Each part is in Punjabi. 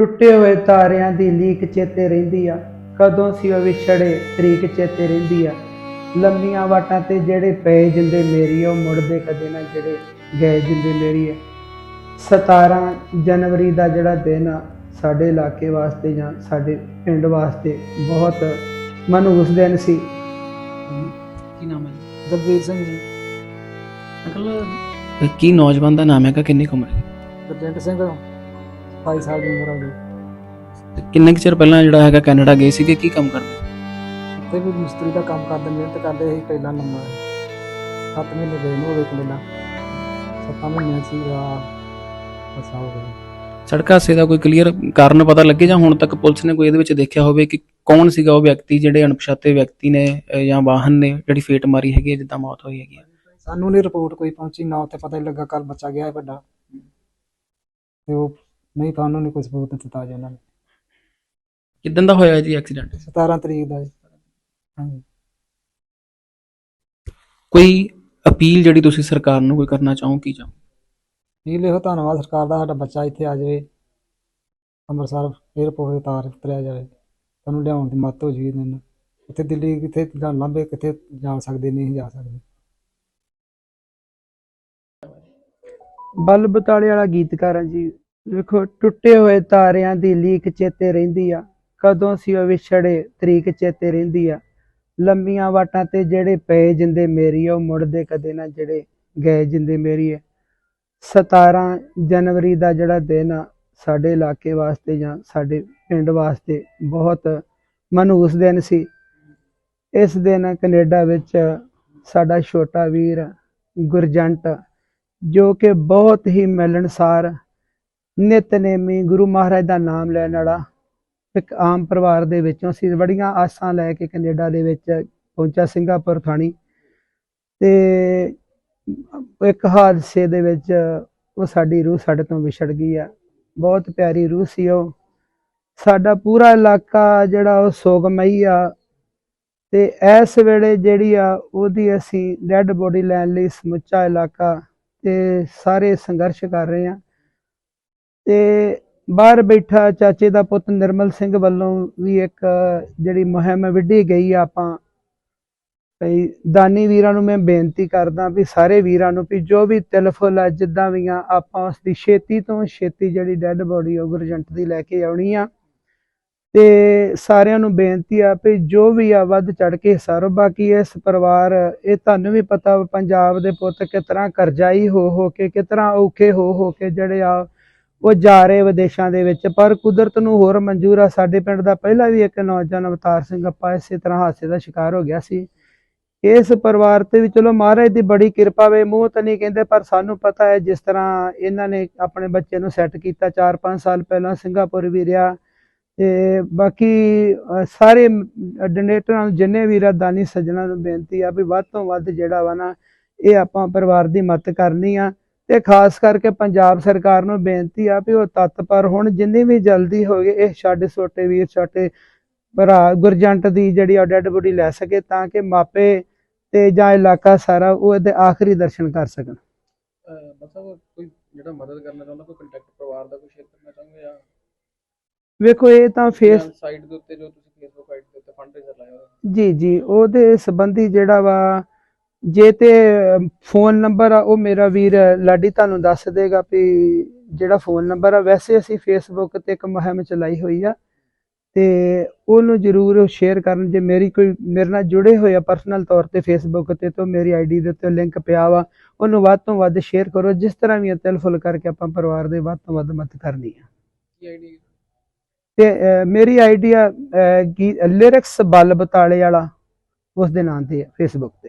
ਟੁੱਟੇ ਹੋਏ ਤਾਰਿਆਂ ਦੀ ਲੀਕ ਚੇਤੇ ਰਹਿੰਦੀ ਆ। ਕਦੋਂ ਸੀ ਉਹ ਵਿਛੜੇ ਤਰੀਕ ਚੇਤੇ ਰਹਿੰਦੀ ਆ। ਲੰਮੀਆਂ ਵਾਟਾਂ ਤੇ ਜਿਹੜੇ ਪਏ ਜਿੰਦੇ ਮੇਰੀ ਉਹ ਮੁੜਦੇ ਕਦੇ ਨਾ ਜਿਹੜੇ ਗਏ ਜਿੰਦੇ ਮੇਰੀ ਆ। 17 ਜਨਵਰੀ ਦਾ ਜਿਹੜਾ ਦਿਨ ਆ ਸਾਡੇ ਇਲਾਕੇ ਵਾਸਤੇ ਜਾਂ ਸਾਡੇ ਪਿੰਡ ਵਾਸਤੇ ਬਹੁਤ ਮਨਹੂਸ ਦਿਨ ਸੀ। ਕੀ ਨਾਮ ਹੈ ਦਲਵੀਰ ਸਿੰਘ ਜੀ। ਅੰਕਲ ਕੀ ਨੌਜਵਾਨ ਦਾ ਨਾਮ ਹੈਗਾ? ਕਿੰਨੀ ਕੁ ਉਮਰ ਹੈ? ਗੁਰਜੰਟ ਸਿੰਘ 22 ਸਾਲ ਦੀ ਉਮਰ ਆ ਗਈ। ਤੇ ਕਿੰਨੇ ਕੁ ਚਿਰ ਪਹਿਲਾਂ ਜਿਹੜਾ ਹੈਗਾ ਕੈਨੇਡਾ ਗਏ ਸੀਗੇ? ਕੀ ਕੰਮ ਕਰਦੇ? ਤੇ ਵੀ ਮਿਸਤਰੀ ਦਾ ਕੰਮ ਕਰਦੇ ਮਿਹਨਤ ਕਰਦੇ ਸੀ ਪਹਿਲਾਂ ਲੰਮਾ 7 ਮਹੀਨੇ ਗਏ ਨੂੰ ਹੋਵੇ ਕੈਨੇਡਾ। 7 ਮਹੀਨੇ ਸੀ ਆ ਬਸ ਹੋ ਗਏ ਸੜਕ ਹਾਦਸੇ ਦਾ ਕੋਈ ਕਲੀਅਰ ਕਾਰਨ ਪਤਾ ਲੱਗੇ ਜਾਂ ਹੁਣ ਤੱਕ ਪੁਲਿਸ ਨੇ ਕੋਈ ਇਹਦੇ ਵਿੱਚ ਦੇਖਿਆ ਹੋਵੇ ਕਿ ਕੌਣ ਸੀਗਾ ਉਹ ਵਿਅਕਤੀ ਜਿਹੜੇ ਅਣਪਛਾਤੇ ਵਿਅਕਤੀ ਨੇ ਅਹ ਜਾਂ ਵਾਹਨ ਨੇ ਜਿਹੜੀ ਫੇਟ ਮਾਰੀ ਹੈਗੀ ਹੈ ਜਿੱਦਾਂ ਮੌਤ ਹੋਈ ਹੈਗੀ ਹੈ? ਸਾਨੂੰ ਨਹੀਂ ਰਿਪੋਰਟ ਕੋਈ ਪਹੁੰਚੀ ਨਾ ਉੱਥੇ ਪਤਾ ਹੀ ਲੱਗਾ ਕੱਲ ਬੱਚਾ ਗਿਆ ਹੈ ਵੱਡਾ। ਤੇ ਉਹ ਨਹੀਂ ਤੁਹਾਨੂੰ ਨਹੀਂ ਕੋਈ ਸਬੂਤ ਦਿੱਤਾ ਜੀ ਉਹਨਾਂ ਨੇ। ਕਿਦਾਂ ਦਾ ਹੋਇਆ ਜੀ ਐਕਸੀਡੈਂਟ 17 ਤਰੀਕ ਦਾ ਜੀ। ਹਾਂਜੀ। ਕੋਈ ਅਪੀਲ ਜਿਹੜੀ ਤੁਸੀਂ ਸਰਕਾਰ ਨੂੰ ਕੋਈ ਕਰਨਾ ਚਾਹੋ ਕੀ ਚਾਹੋ? ਇਹ ਲਿਖੋ ਧੰਨਵਾਦ ਸਰਕਾਰ ਦਾ ਸਾਡਾ ਬੱਚਾ ਇੱਥੇ ਆ ਜਾਵੇ। ਅੰਮ੍ਰਿਤਸਰ 에ਅਰਪੋਰਟ ਤੇ ਤਾਰ ਉਤਰਿਆ ਜਾਵੇ। ਤੁਹਾਨੂੰ ਲਿਆਉਣ ਦੀ ਮੱਤ ਹੋ ਜਾਵੇ ਇਹਨਾਂ ਇੱਥੇ ਦਿੱਲੀ ਕਿੱਥੇ ਜਾਂ ਲਾਂਬੇ ਕਿੱਥੇ ਜਾ ਸਕਦੇ ਨਹੀਂ ਜਾ ਸਕਦੇ। ਬਲ ਬਤਾਲੇ ਵਾਲਾ ਗੀਤਕਾਰ ਆ ਜੀ। ਵੇਖੋ ਟੁੱਟੇ ਹੋਏ ਤਾਰਿਆਂ ਦੀ ਲੀਕ ਚੇਤੇ ਰਹਿੰਦੀ ਆ। ਕਦੋਂ ਸੀ ਉਹ ਵਿਛੜੇ ਤਰੀਕ ਚੇਤੇ ਰਹਿੰਦੀ ਆ। ਲੰਮੀਆਂ ਵਾਟਾਂ ਤੇ ਜਿਹੜੇ ਪਏ ਜਿੰਦੇ ਮੇਰੀ ਆ, ਉਹ ਮੁੜਦੇ ਕਦੇ ਨਾ ਜਿਹੜੇ ਗਏ ਜਿੰਦੇ ਮੇਰੀ ਹੈ 17 ਜਨਵਰੀ ਦਾ ਜਿਹੜਾ ਦਿਨ ਆ ਸਾਡੇ ਇਲਾਕੇ ਵਾਸਤੇ ਜਾਂ ਸਾਡੇ ਪਿੰਡ ਵਾਸਤੇ ਬਹੁਤ ਮਨਹੂਸ ਦਿਨ ਸੀ। ਇਸ ਦਿਨ ਕੈਨੇਡਾ ਵਿੱਚ ਸਾਡਾ ਛੋਟਾ ਵੀਰ ਗੁਰਜੰਟ ਜੋ ਕਿ ਬਹੁਤ ਹੀ ਮਿਲਣਸਾਰ ਨਿਤਨੇਮੀ ਗੁਰੂ ਮਹਾਰਾਜ ਦਾ ਨਾਮ ਲੈਣ ਵਾਲਾ ਇੱਕ ਆਮ ਪਰਿਵਾਰ ਦੇ ਵਿੱਚੋਂ ਸੀ ਬੜੀਆਂ ਆਸਾਂ ਲੈ ਕੇ ਕੈਨੇਡਾ ਦੇ ਵਿੱਚ ਪਹੁੰਚਾ ਸਿੰਗਾਪੁਰ ਥਾਣੀ। ਤੇ ਇੱਕ ਹਾਦਸੇ ਦੇ ਵਿੱਚ ਉਹ ਸਾਡੀ ਰੂਹ ਸਾਡੇ ਤੋਂ ਵਿਛੜ ਗਈ ਆ। ਬਹੁਤ ਪਿਆਰੀ ਰੂਹ ਸੀ ਉਹ। ਸਾਡਾ ਪੂਰਾ ਇਲਾਕਾ ਜਿਹੜਾ ਉਹ ਸੋਗਮਈ ਆ। ਤੇ ਇਸ ਵੇਲੇ ਜਿਹੜੀ ਆ, ਉਹਦੀ ਅਸੀਂ ਡੈੱਡ ਬੋਡੀ ਲੈਣ ਲਈ ਸਮੁੱਚਾ ਇਲਾਕਾ ਤੇ ਸਾਰੇ ਸੰਘਰਸ਼ ਕਰ ਰਹੇ ਆ। ਤੇ ਬਾਹਰ ਬੈਠਾ ਚਾਚੇ ਦਾ ਪੁੱਤ ਨਿਰਮਲ ਸਿੰਘ ਵੱਲੋਂ ਵੀ ਇੱਕ, ਜਿਹੜੀ ਮੁਹਿੰਮ ਵਿੱਢੀ ਗਈ ਆ ਆਪਾਂ। ਭਈ ਦਾਨੀ ਵੀਰਾਂ ਨੂੰ ਮੈਂ ਬੇਨਤੀ ਕਰਦਾ ਵੀ ਸਾਰੇ ਵੀਰਾਂ ਨੂੰ ਵੀ ਜੋ ਵੀ ਤਿਲਫੁਲ ਆ, ਜਿੱਦਾਂ ਵੀ ਆ, ਆਪਾਂ ਉਸ ਦੀ ਛੇਤੀ ਤੋਂ ਛੇਤੀ ਜਿਹੜੀ ਡੈੱਡ ਬੋਡੀ ਉਹ ਗੁਰਜੰਟ ਦੀ ਲੈ ਕੇ ਆਉਣੀ ਆ। ਤੇ ਸਾਰਿਆਂ ਨੂੰ ਬੇਨਤੀ ਆ ਵੀ ਜੋ ਵੀ ਆ, ਵੱਧ ਚੜ ਕੇ ਹਿੱਸਾ ਬਾਕੀ ਇਸ ਪਰਿਵਾਰ, ਇਹ ਤੁਹਾਨੂੰ ਵੀ ਪਤਾ ਪੰਜਾਬ ਦੇ ਪੁੱਤ ਕਿਸ ਤਰ੍ਹਾਂ ਕਰਜ਼ਾਈ ਹੋ ਹੋ ਕੇ, ਕਿਸ ਤਰ੍ਹਾਂ ਔਖੇ ਹੋ ਹੋ ਕੇ ਜਿਹੜੇ ਆ ਉਹ ਜਾ ਰਹੇ ਵਿਦੇਸ਼ਾਂ ਦੇ ਵਿੱਚ, ਪਰ ਕੁਦਰਤ ਨੂੰ ਹੋਰ ਮਨਜ਼ੂਰ ਆ। ਸਾਡੇ ਪਿੰਡ ਦਾ ਪਹਿਲਾਂ ਵੀ ਇੱਕ ਨੌਜਵਾਨ ਅਵਤਾਰ ਸਿੰਘ ਅੱਪਾ ਇਸੇ ਤਰ੍ਹਾਂ ਹਾਦਸੇ ਦਾ ਸ਼ਿਕਾਰ ਹੋ ਗਿਆ ਸੀ। ਇਸ ਪਰਿਵਾਰ ਤੇ ਵੀ ਚਲੋ ਮਹਾਰਾਜ ਦੀ ਬੜੀ ਕਿਰਪਾ ਵੇ, ਮੂੰਹ ਤਾਂ ਨਹੀਂ ਕਹਿੰਦੇ, ਪਰ ਸਾਨੂੰ ਪਤਾ ਹੈ ਜਿਸ ਤਰ੍ਹਾਂ ਇਹਨਾਂ ਨੇ ਆਪਣੇ ਬੱਚੇ ਨੂੰ ਸੈੱਟ ਕੀਤਾ 4-5 ਸਾਲ ਪਹਿਲਾਂ, ਸਿੰਗਾਪੁਰ ਵੀ ਰਿਹਾ। ਤੇ ਬਾਕੀ ਸਾਰੇ ਡੋਨੇਟਰਾਂ ਨੂੰ ਜਿੰਨੇ ਵੀ ਦਾਨੀ ਸੱਜਣਾ ਨੂੰ ਬੇਨਤੀ ਆ ਵੀ ਵੱਧ ਤੋਂ ਵੱਧ ਜਿਹੜਾ ਵਾ ਨਾ, ਇਹ ਆਪਾਂ ਪਰਿਵਾਰ ਦੀ ਮਦਦ ਕਰਨੀ ਆ। ਤੇ ਖਾਸ ਕਰਕੇ ਪੰਜਾਬ ਸਰਕਾਰ ਨੂੰ ਬੇਨਤੀ ਆ ਵੀ ਉਹ ਤਤਪਰ ਹੁਣ ਜਿੰਨੀ ਵੀ ਜਲਦੀ ਹੋਵੇ ਇਹ ਸਾਡੇ ਛੋਟੇ ਵੀਰ ਛੋਟੇ ਭਰਾ ਗੁਰਜੰਟ ਦੀ ਜਿਹੜੀ ਡੈਡ ਬੋਡੀ ਲੈ ਸਕੇ ਤਾਂ ਕਿ ਮਾਪੇ ਤੇ ਜਾਂ ਇਲਾਕਾ ਸਾਰਾ ਉਹ ਇਹਦੇ ਆਖਰੀ ਦਰਸ਼ਨ ਕਰ ਸਕਣ। ਮਤਲਬ ਕੋਈ ਜਿਹੜਾ ਮਦਦ ਕਰਨਾ ਚਾਹੁੰਦਾ ਕੋਈ ਕੰਟੈਕਟ ਪਰਿਵਾਰ ਦਾ ਕੋਈ ਸ਼ੇਅਰ ਕਰਨਾ ਚਾਹੋਗੇ ਜਾਂ ਵੇਖੋ ਇਹ ਤਾਂ ਫੇਸ ਸਾਈਟ ਦੇ ਉੱਤੇ ਜੋ ਤੁਸੀਂ ਫੇਸਬੁੱਕ ਆਈਡੀ ਦੇ ਉੱਤੇ ਫੰਡ ਰੇਜ਼ਰ ਲਾਇਆ ਜੀ ਜੀ ਉਹਦੇ ਸੰਬੰਧੀ ਜਿਹੜਾ ਵਾ ਜੇ ਤੇ ਫੋਨ ਨੰਬਰ ਆ ਉਹ ਮੇਰਾ ਵੀਰ ਲਾਡੀ ਤੁਹਾਨੂੰ ਦੱਸ ਦੇਗਾ ਵੀ ਜਿਹੜਾ ਫੋਨ ਨੰਬਰ ਆ ਵੈਸੇ ਅਸੀਂ ਫੇਸਬੁੱਕ ਤੇ ਇੱਕ ਮੁਹਿੰਮ ਚਲਾਈ ਹੋਈ ਆ ਤੇ ਉਹਨੂੰ ਜਰੂਰ ਸ਼ੇਅਰ ਕਰਨ। ਜੇ ਮੇਰੀ ਕੋਈ ਮੇਰੇ ਨਾਲ ਜੁੜੇ ਹੋਏ ਆ ਪਰਸਨਲ ਤੌਰ ਤੇ ਫੇਸਬੁੱਕ ਤੇ ਤਾਂ ਮੇਰੀ ਆਈਡੀ ਦੇ ਉੱਤੇ ਲਿੰਕ ਪਿਆ ਵਾ। ਉਹਨੂੰ ਵੱਧ ਤੋਂ ਵੱਧ ਸ਼ੇਅਰ ਕਰੋ। ਜਿਸ ਤਰ੍ਹਾਂ ਵੀ ਤਿਲਫੁਲ ਕਰਕੇ ਆਪਾਂ ਪਰਿਵਾਰ ਦੇ ਵੱਧ ਤੋਂ ਵੱਧ ਮਦਦ ਕਰਨੀ ਆ। ਤੇ ਮੇਰੀ ਆਈਡੀ ਆ ਲਿਰਿਕਸ ਬਲ ਬਤਾਲੇ ਵਾਲਾ ਉਸ ਦੇ ਨਾਂ ਤੇ ਆ ਫੇਸਬੁੱਕ ਤੇ।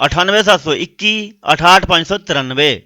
98721 68593